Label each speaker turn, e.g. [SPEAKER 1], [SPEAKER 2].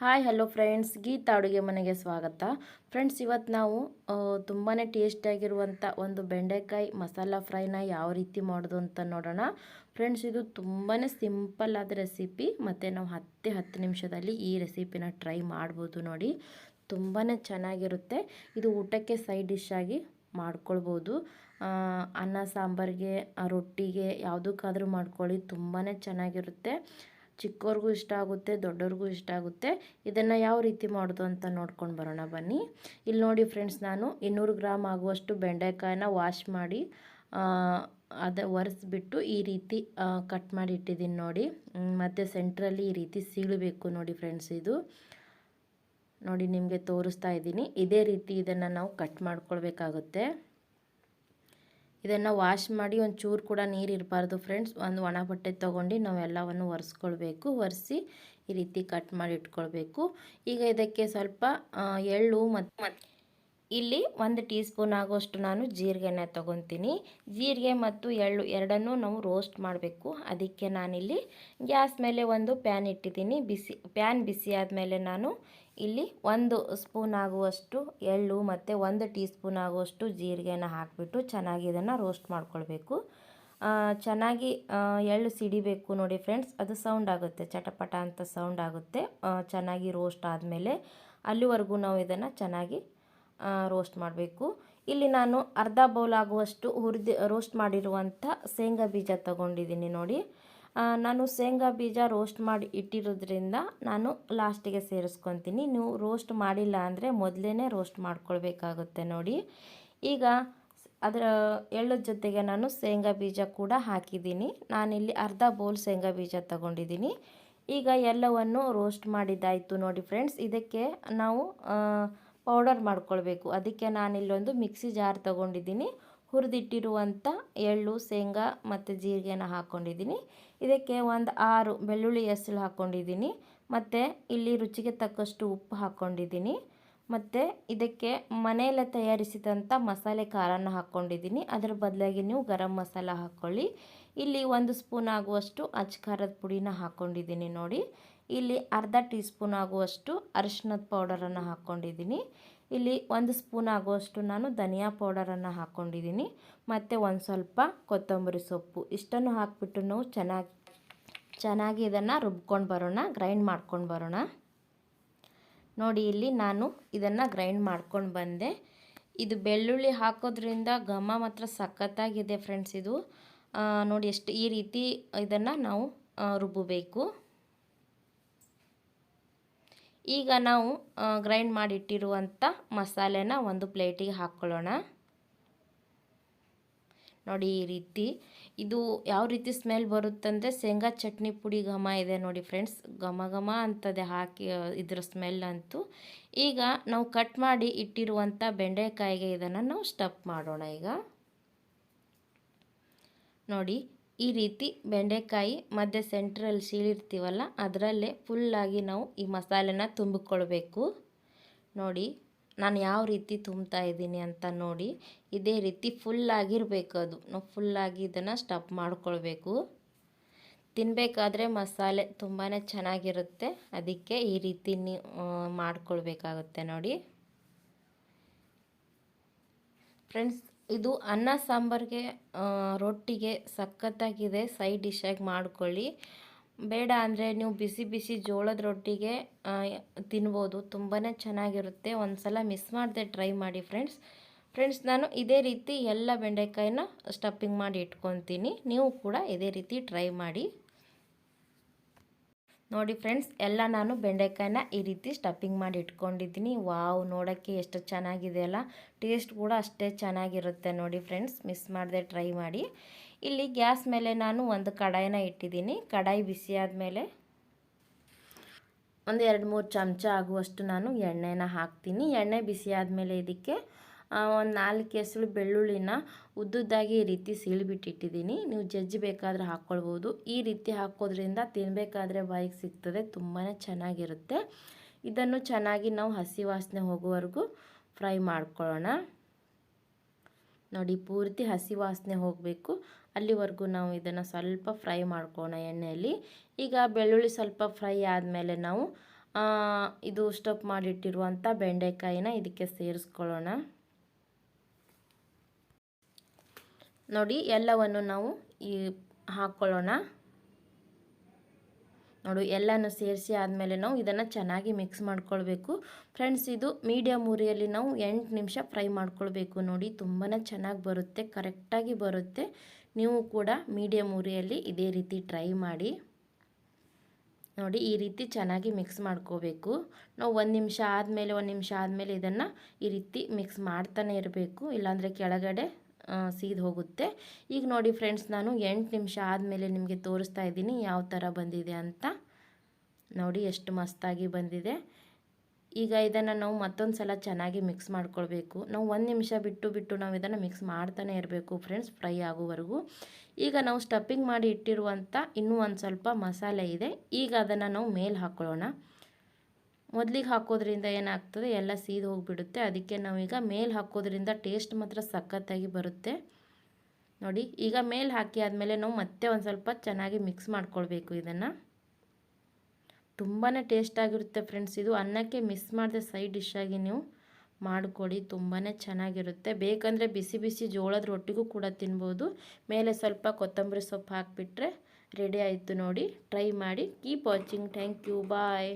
[SPEAKER 1] Hi, hello friends. Geetha ಅಡುಗೆ ಮನೆಗೆ ಸ್ವಾಗತ. ಫ್ರೆಂಡ್ಸ್ ಇವತ್ತು ನಾವು ತುಂಬಾ ಟೇಸ್ಟಿಯಾಗಿರುವಂಥ ಒಂದು ಬೆಂಡೆಕಾಯಿ ಮಸಾಲ ಫ್ರೈನ ಯಾವ ರೀತಿ ಮಾಡೋದು ಅಂತ ನೋಡೋಣ. ಫ್ರೆಂಡ್ಸ್, ಇದು ತುಂಬಾ ಸಿಂಪಲ್ ಆದ ರೆಸಿಪಿ. ಮತ್ತು ನಾವು ಹತ್ತೇ ಹತ್ತು ನಿಮಿಷದಲ್ಲಿ ಈ ರೆಸಿಪಿನ ಟ್ರೈ ಮಾಡ್ಬೋದು ನೋಡಿ. ತುಂಬಾ ಚೆನ್ನಾಗಿರುತ್ತೆ. ಇದು ಊಟಕ್ಕೆ ಸೈಡ್ ಡಿಶ್ ಆಗಿ ಮಾಡ್ಕೊಳ್ಬೋದು. ಅನ್ನ, ಸಾಂಬಾರಿಗೆ ರೊಟ್ಟಿಗೆ ಯಾವುದಕ್ಕಾದರೂ ಮಾಡ್ಕೊಳ್ಳಿ. ತುಂಬಾ ಚೆನ್ನಾಗಿರುತ್ತೆ. ಚಿಕ್ಕವ್ರಿಗೂ ಇಷ್ಟ ಆಗುತ್ತೆ ದೊಡ್ಡವ್ರಿಗೂ ಇಷ್ಟ ಆಗುತ್ತೆ. ಇದನ್ನು ಯಾವ ರೀತಿ ಮಾಡೋದು ಅಂತ ನೋಡ್ಕೊಂಡು ಬರೋಣ ಬನ್ನಿ. ಇಲ್ಲಿ ನೋಡಿ ಫ್ರೆಂಡ್ಸ್ ನಾನು ಇನ್ನೂರು ಗ್ರಾಮ್ ಆಗುವಷ್ಟು ಬೆಂಡೆಕಾಯನ್ನ ವಾಶ್ ಮಾಡಿ ಅದು ಒರೆಸ್ಬಿಟ್ಟು ಈ ರೀತಿ ಕಟ್ ಮಾಡಿ ಇಟ್ಟಿದ್ದೀನಿ ನೋಡಿ. ಮತ್ತು ಸೆಂಟ್ರಲ್ಲಿ ಈ ರೀತಿ ಸೀಳಬೇಕು ನೋಡಿ ಫ್ರೆಂಡ್ಸ್ ಇದು. ನೋಡಿ ನಿಮಗೆ ತೋರಿಸ್ತಾ ಇದ್ದೀನಿ. ಇದೇ ರೀತಿ ಇದನ್ನು ನಾವು ಕಟ್ ಮಾಡ್ಕೊಳ್ಬೇಕಾಗುತ್ತೆ. ಇದನ್ನು ವಾಶ್ ಮಾಡಿ ಒಂದು ಚೂರು ಕೂಡ ನೀರು ಇರಬಾರ್ದು ಫ್ರೆಂಡ್ಸ್ ಒಂದು ಒಣ ಬಟ್ಟೆ ತೊಗೊಂಡು ನಾವೆಲ್ಲವನ್ನು ಒರೆಸ್ಕೊಳ್ಬೇಕು. ಒರೆಸಿ ಈ ರೀತಿ ಕಟ್ ಮಾಡಿ ಇಟ್ಕೊಳ್ಬೇಕು. ಈಗ ಇದಕ್ಕೆ ಸ್ವಲ್ಪ ಎಳ್ಳು ಮತ್ತು ಇಲ್ಲಿ ಒಂದು ಟೀ ಸ್ಪೂನ್ ಆಗೋಷ್ಟು ನಾನು ಜೀರಿಗೆನ ತೊಗೊತೀನಿ. ಜೀರಿಗೆ ಮತ್ತು ಎಳ್ಳು ಎರಡನ್ನೂ ನಾವು ರೋಸ್ಟ್ ಮಾಡಬೇಕು. ಅದಕ್ಕೆ ನಾನಿಲ್ಲಿ ಗ್ಯಾಸ್ ಮೇಲೆ ಒಂದು ಪ್ಯಾನ್ ಇಟ್ಟಿದ್ದೀನಿ. ಬಿಸಿ ಪ್ಯಾನ್ ಬಿಸಿ ಆದಮೇಲೆ ನಾನು ಇಲ್ಲಿ ಒಂದು ಸ್ಪೂನ್ ಆಗುವಷ್ಟು ಎಳ್ಳು ಮತ್ತು ಒಂದು ಟೀ ಸ್ಪೂನ್ ಆಗುವಷ್ಟು ಜೀರಿಗೆನ ಹಾಕಿಬಿಟ್ಟು ಚೆನ್ನಾಗಿ ಇದನ್ನು ರೋಸ್ಟ್ ಮಾಡ್ಕೊಳ್ಬೇಕು. ಚೆನ್ನಾಗಿ ಎಳ್ಳು ಸಿಡಿಬೇಕು ನೋಡಿ ಫ್ರೆಂಡ್ಸ್ ಅದು ಸೌಂಡ್ ಆಗುತ್ತೆ. ಚಟಪಟ ಅಂತ ಸೌಂಡ್ ಆಗುತ್ತೆ. ಚೆನ್ನಾಗಿ ರೋಸ್ಟ್ ಆದಮೇಲೆ ಅಲ್ಲಿವರೆಗೂ ನಾವು ಇದನ್ನು ಚೆನ್ನಾಗಿ ರೋಸ್ಟ್ ಮಾಡಬೇಕು. ಇಲ್ಲಿ ನಾನು ಅರ್ಧ ಬೌಲ್ ಆಗುವಷ್ಟು ಹುರಿದು ರೋಸ್ಟ್ ಮಾಡಿರುವಂಥ ಶೇಂಗಾ ಬೀಜ ತಗೊಂಡಿದ್ದೀನಿ ನೋಡಿ. ನಾನು ಶೇಂಗಾ ಬೀಜ ರೋಸ್ಟ್ ಮಾಡಿ ಇಟ್ಟಿರೋದ್ರಿಂದ ನಾನು ಲಾಸ್ಟಿಗೆ ಸೇರಿಸ್ಕೊತೀನಿ. ನೀವು ರೋಸ್ಟ್ ಮಾಡಿಲ್ಲ ಅಂದರೆ ಮೊದಲೇ ರೋಸ್ಟ್ ಮಾಡ್ಕೊಳ್ಬೇಕಾಗುತ್ತೆ ನೋಡಿ. ಈಗ ಅದರ ಎಳ್ಳದ ಜೊತೆಗೆ ನಾನು ಶೇಂಗಾ ಬೀಜ ಕೂಡ ಹಾಕಿದ್ದೀನಿ. ನಾನಿಲ್ಲಿ ಅರ್ಧ ಬೌಲ್ ಶೇಂಗಾ ಬೀಜ ತಗೊಂಡಿದ್ದೀನಿ. ಈಗ ಎಲ್ಲವನ್ನು ರೋಸ್ಟ್ ಮಾಡಿದ್ದಾಯಿತು ನೋಡಿ ಫ್ರೆಂಡ್ಸ್ ಇದಕ್ಕೆ ನಾವು ಪೌಡರ್ ಮಾಡ್ಕೊಳ್ಬೇಕು. ಅದಕ್ಕೆ ನಾನಿಲ್ಲೊಂದು ಮಿಕ್ಸಿ ಜಾರ್ ತಗೊಂಡಿದ್ದೀನಿ. ಹುರಿದಿಟ್ಟಿರುವಂಥ ಎಳ್ಳು, ಶೇಂಗಾ ಮತ್ತು ಜೀರಿಗೆನ ಹಾಕ್ಕೊಂಡಿದ್ದೀನಿ ಇದಕ್ಕೆ ಒಂದು ಆರು ಬೆಳ್ಳುಳ್ಳಿ ಎಸಳು ಹಾಕ್ಕೊಂಡಿದ್ದೀನಿ ಮತ್ತು ಇಲ್ಲಿ ರುಚಿಗೆ ತಕ್ಕಷ್ಟು ಉಪ್ಪು ಹಾಕ್ಕೊಂಡಿದ್ದೀನಿ ಮತ್ತು ಇದಕ್ಕೆ ಮನೆಯಲ್ಲೇ ತಯಾರಿಸಿದಂಥ ಮಸಾಲೆ ಖಾರನ ಹಾಕ್ಕೊಂಡಿದ್ದೀನಿ ಅದರ ಬದಲಾಗಿ ನೀವು ಗರಂ ಮಸಾಲ ಹಾಕ್ಕೊಳ್ಳಿ ಇಲ್ಲಿ ಒಂದು ಸ್ಪೂನ್ ಆಗುವಷ್ಟು ಅಚ್ಚ ಖಾರದ ಪುಡಿನ ಹಾಕ್ಕೊಂಡಿದ್ದೀನಿ ನೋಡಿ. ಇಲ್ಲಿ ಅರ್ಧ ಟೀ ಸ್ಪೂನ್ ಆಗುವಷ್ಟು ಅರಿಶಿನದ ಪೌಡರನ್ನು ಹಾಕ್ಕೊಂಡಿದ್ದೀನಿ ಇಲ್ಲಿ ಒಂದು ಸ್ಪೂನ್ ಆಗುವಷ್ಟು ನಾನು ಧನಿಯಾ ಪೌಡರನ್ನು ಹಾಕ್ಕೊಂಡಿದ್ದೀನಿ ಮತ್ತು ಒಂದು ಸ್ವಲ್ಪ ಕೊತ್ತಂಬರಿ ಸೊಪ್ಪು ಇಷ್ಟನ್ನು ಹಾಕ್ಬಿಟ್ಟು ನಾವು ಚೆನ್ನಾಗಿ ಚೆನ್ನಾಗಿ ಇದನ್ನು ರುಬ್ಕೊಂಡು ಬರೋಣ, ಗ್ರೈಂಡ್ ಮಾಡ್ಕೊಂಡು ಬರೋಣ. ನೋಡಿ, ಇಲ್ಲಿ ನಾನು ಇದನ್ನು ಗ್ರೈಂಡ್ ಮಾಡ್ಕೊಂಡು ಬಂದೆ. ಇದು ಬೆಳ್ಳುಳ್ಳಿ ಹಾಕೋದ್ರಿಂದ ಘಮ ಮಾತ್ರ ಸಖತ್ತಾಗಿದೆ ಫ್ರೆಂಡ್ಸ್ ಇದು. ನೋಡಿ ಎಷ್ಟು ಈ ರೀತಿ ಇದನ್ನು ನಾವು ರುಬ್ಬಬೇಕು. ಈಗ ನಾವು ಗ್ರೈಂಡ್ ಮಾಡಿಟ್ಟಿರುವಂಥ ಮಸಾಲೆನ ಒಂದು ಪ್ಲೇಟಿಗೆ ಹಾಕ್ಕೊಳ್ಳೋಣ. ನೋಡಿ ಈ ರೀತಿ. ಇದು ಯಾವ ರೀತಿ ಸ್ಮೆಲ್ ಬರುತ್ತಂದರೆ ಶೇಂಗಾ ಚಟ್ನಿ ಪುಡಿ ಘಮ ಇದೆ ನೋಡಿ ಫ್ರೆಂಡ್ಸ್ ಘಮ ಘಮ ಅಂತದೆ ಹಾಕಿ ಇದ್ರ ಸ್ಮೆಲ್ ಅಂತೂ. ಈಗ ನಾವು ಕಟ್ ಮಾಡಿ ಇಟ್ಟಿರುವಂಥ ಬೆಂಡೆಕಾಯಿಗೆ ಇದನ್ನು ನಾವು ಸ್ಟಫ್ ಮಾಡೋಣ ಈಗ. ನೋಡಿ, ಈ ರೀತಿ ಬೆಂಡೆಕಾಯಿ ಮಧ್ಯೆ ಸೆಂಟ್ರಲ್ಲಿ ಸೀಳಿರ್ತೀವಲ್ಲ ಅದರಲ್ಲೇ ಫುಲ್ಲಾಗಿ ನಾವು ಈ ಮಸಾಲೆನ ತುಂಬಿಕೊಳ್ಬೇಕು. ನೋಡಿ, ನಾನು ಯಾವ ರೀತಿ ತುಂಬ್ತಾ ಇದ್ದೀನಿ ಅಂತ ನೋಡಿ, ಇದೇ ರೀತಿ ಫುಲ್ಲಾಗಿರಬೇಕು ಅದು. ನಾವು ಫುಲ್ಲಾಗಿ ಇದನ್ನು ಸ್ಟಫ್ ಮಾಡ್ಕೊಳ್ಬೇಕು. ತಿನ್ನಬೇಕಾದ್ರೆ ಮಸಾಲೆ ತುಂಬಾ ಚೆನ್ನಾಗಿರುತ್ತೆ. ಅದಕ್ಕೆ ಈ ರೀತಿ ಮಾಡ್ಕೊಳ್ಬೇಕಾಗುತ್ತೆ ನೋಡಿ. ಫ್ರೆಂಡ್ಸ್ ಇದು ಅನ್ನ ಸಾಂಬಾರಿಗೆ ರೊಟ್ಟಿಗೆ ಸಖತ್ತಾಗಿದೆ. ಸೈಡ್ ಡಿಶಾಗಿ ಮಾಡ್ಕೊಳ್ಳಿ. ಬೇಡ ಅಂದರೆ ನೀವು ಬಿಸಿ ಬಿಸಿ ಜೋಳದ ರೊಟ್ಟಿಗೆ ತಿನ್ಬೋದು. ತುಂಬಾ ಚೆನ್ನಾಗಿರುತ್ತೆ. ಒಂದು ಸಲ ಮಿಸ್ ಮಾಡದೆ ಟ್ರೈ ಮಾಡಿ ಫ್ರೆಂಡ್ಸ್ ಫ್ರೆಂಡ್ಸ್ ನಾನು ಇದೇ ರೀತಿ ಎಲ್ಲ ಬೆಂಡೆಕಾಯಿನ ಸ್ಟಫಿಂಗ್ ಮಾಡಿ ಇಟ್ಕೊತೀನಿ. ನೀವು ಕೂಡ ಇದೇ ರೀತಿ ಟ್ರೈ ಮಾಡಿ. ನೋಡಿ ಫ್ರೆಂಡ್ಸ್, ಎಲ್ಲ ನಾನು ಬೆಂಡೆಕಾಯಿನ ಈ ರೀತಿ ಸ್ಟಫಿಂಗ್ ಮಾಡಿ ಇಟ್ಕೊಂಡಿದ್ದೀನಿ. ವಾವ್, ನೋಡೋಕ್ಕೆ ಎಷ್ಟು ಚೆನ್ನಾಗಿದೆ ಅಲ್ಲ? ಟೇಸ್ಟ್ ಕೂಡ ಅಷ್ಟೇ ಚೆನ್ನಾಗಿರುತ್ತೆ ನೋಡಿ ಫ್ರೆಂಡ್ಸ್ ಮಿಸ್ ಮಾಡದೆ ಟ್ರೈ ಮಾಡಿ. ಇಲ್ಲಿ ಗ್ಯಾಸ್ ಮೇಲೆ ನಾನು ಒಂದು ಕಡಾಯಿನ ಇಟ್ಟಿದ್ದೀನಿ. ಕಡಾಯಿ ಬಿಸಿ ಆದಮೇಲೆ ಒಂದು ಎರಡು ಮೂರು ಚಮಚ ಆಗುವಷ್ಟು ನಾನು ಎಣ್ಣೆನ ಹಾಕ್ತೀನಿ. ಎಣ್ಣೆ ಬಿಸಿ ಆದಮೇಲೆ ಇದಕ್ಕೆ ಒಂದು ನಾಲ್ಕು ಎಸಳು ಬೆಳ್ಳುಳ್ಳಿನ ಉದ್ದುದ್ದಾಗಿ ಈ ರೀತಿ ಸೀಳ್ಬಿಟ್ಟಿಟ್ಟಿದ್ದೀನಿ. ನೀವು ಜಜ್ಜಿ ಬೇಕಾದರೆ ಹಾಕ್ಕೊಳ್ಬೋದು ಈ ರೀತಿ ಹಾಕೋದ್ರಿಂದ ತಿನ್ನಬೇಕಾದ್ರೆ ಬಾಯಿಗೆ ಸಿಗ್ತದೆ ತುಂಬಾ ಚೆನ್ನಾಗಿರುತ್ತೆ. ಇದನ್ನು ಚೆನ್ನಾಗಿ ನಾವು ಹಸಿ ವಾಸನೆ ಹೋಗುವವರೆಗೂ ಫ್ರೈ ಮಾಡ್ಕೊಳ್ಳೋಣ. ನೋಡಿ, ಪೂರ್ತಿ ಹಸಿ ವಾಸನೆ ಹೋಗಬೇಕು. ಅಲ್ಲಿವರೆಗೂ ನಾವು ಇದನ್ನು ಸ್ವಲ್ಪ ಫ್ರೈ ಮಾಡ್ಕೊಳ್ಳೋಣ ಎಣ್ಣೆಯಲ್ಲಿ. ಈಗ ಬೆಳ್ಳುಳ್ಳಿ ಸ್ವಲ್ಪ ಫ್ರೈ ಆದಮೇಲೆ ನಾವು ಇದು ಸ್ಟಪ್ ಮಾಡಿಟ್ಟಿರುವಂಥ ಬೆಂಡೆಕಾಯಿನ ಇದಕ್ಕೆ ಸೇರಿಸ್ಕೊಳ್ಳೋಣ. ನೋಡಿ, ಎಲ್ಲವನ್ನು ನಾವು ಈ ಹಾಕ್ಕೊಳ್ಳೋಣ ನೋಡು, ಎಲ್ಲನೂ ಸೇರಿಸಿ ಆದಮೇಲೆ ನಾವು ಇದನ್ನು ಚೆನ್ನಾಗಿ ಮಿಕ್ಸ್ ಮಾಡ್ಕೊಳ್ಬೇಕು. ಫ್ರೆಂಡ್ಸ್ ಇದು ಮೀಡಿಯಮ್ ಉರಿಯಲ್ಲಿ ನಾವು ಎಂಟು ನಿಮಿಷ ಫ್ರೈ ಮಾಡ್ಕೊಳ್ಬೇಕು ನೋಡಿ. ತುಂಬಾ ಚೆನ್ನಾಗಿ ಬರುತ್ತೆ ಕರೆಕ್ಟಾಗಿ ಬರುತ್ತೆ. ನೀವು ಕೂಡ ಮೀಡಿಯಮ್ ಉರಿಯಲ್ಲಿ ಇದೇ ರೀತಿ ಟ್ರೈ ಮಾಡಿ. ನೋಡಿ, ಈ ರೀತಿ ಚೆನ್ನಾಗಿ ಮಿಕ್ಸ್ ಮಾಡ್ಕೋಬೇಕು ನಾವು ಒಂದು ನಿಮಿಷ ಆದಮೇಲೆ, ಒಂದು ನಿಮಿಷ ಆದಮೇಲೆ ಇದನ್ನು ಈ ರೀತಿ ಮಿಕ್ಸ್ ಮಾಡ್ತಾನೆ ಇರಬೇಕು. ಇಲ್ಲಾಂದರೆ ಕೆಳಗಡೆ ಸೀದ್ ಹೋಗುತ್ತೆ. ಈಗ ನೋಡಿ ಫ್ರೆಂಡ್ಸ್ ನಾನು ಎಂಟು ನಿಮಿಷ ಆದಮೇಲೆ ನಿಮಗೆ ತೋರಿಸ್ತಾ ಇದ್ದೀನಿ ಯಾವ ಥರ ಬಂದಿದೆ ಅಂತ. ನೋಡಿ ಎಷ್ಟು ಮಸ್ತಾಗಿ ಬಂದಿದೆ. ಈಗ ಇದನ್ನು ನಾವು ಮತ್ತೊಂದು ಸಲ ಚೆನ್ನಾಗಿ ಮಿಕ್ಸ್ ಮಾಡ್ಕೊಳ್ಬೇಕು. ನಾವು ಒಂದು ನಿಮಿಷ ಬಿಟ್ಟು ಬಿಟ್ಟು ನಾವು ಇದನ್ನು ಮಿಕ್ಸ್ ಮಾಡ್ತಾನೆ ಇರಬೇಕು ಫ್ರೆಂಡ್ಸ್ ಫ್ರೈ ಆಗೋವರೆಗೂ ಈಗ ನಾವು ಸ್ಟಫಿಂಗ್ ಮಾಡಿ ಇಟ್ಟಿರುವಂಥ ಇನ್ನೂ ಒಂದು ಸ್ವಲ್ಪ ಮಸಾಲೆ ಇದೆ. ಈಗ ಅದನ್ನು ನಾವು ಮೇಲೆ ಹಾಕ್ಕೊಳ್ಳೋಣ ಮೊದಲಿಗೆ ಹಾಕೋದ್ರಿಂದ ಏನಾಗ್ತದೆ? ಎಲ್ಲ ಸೀದು ಹೋಗಿಬಿಡುತ್ತೆ. ಅದಕ್ಕೆ ನಾವೀಗ ಮೇಲೆ ಹಾಕೋದ್ರಿಂದ ಟೇಸ್ಟ್ ಮಾತ್ರ ಸಖತ್ತಾಗಿ ಬರುತ್ತೆ. ನೋಡಿ, ಈಗ ಮೇಲೆ ಹಾಕಿ ಆದಮೇಲೆ ನಾವು ಮತ್ತೆ ಒಂದು ಸ್ವಲ್ಪ ಚೆನ್ನಾಗಿ ಮಿಕ್ಸ್ ಮಾಡ್ಕೊಳ್ಬೇಕು ಇದನ್ನು. ತುಂಬಾ ಟೇಸ್ಟಾಗಿರುತ್ತೆ ಫ್ರೆಂಡ್ಸ್ ಇದು. ಅನ್ನಕ್ಕೆ ಮಿಸ್ ಮಾಡಿದೆ ಸೈಡ್ ಡಿಶ್ಶಾಗಿ ನೀವು ಮಾಡಿಕೊಡಿ. ತುಂಬಾ ಚೆನ್ನಾಗಿರುತ್ತೆ. ಬೇಕಂದರೆ ಬಿಸಿ ಬಿಸಿ ಜೋಳದ ರೊಟ್ಟಿಗೂ ಕೂಡ ತಿನ್ಬೋದು. ಮೇಲೆ ಸ್ವಲ್ಪ ಕೊತ್ತಂಬರಿ ಸೊಪ್ಪು ಹಾಕಿಬಿಟ್ರೆ ರೆಡಿ ಆಯಿತು ನೋಡಿ. ಟ್ರೈ ಮಾಡಿ. Keep watching thank you bye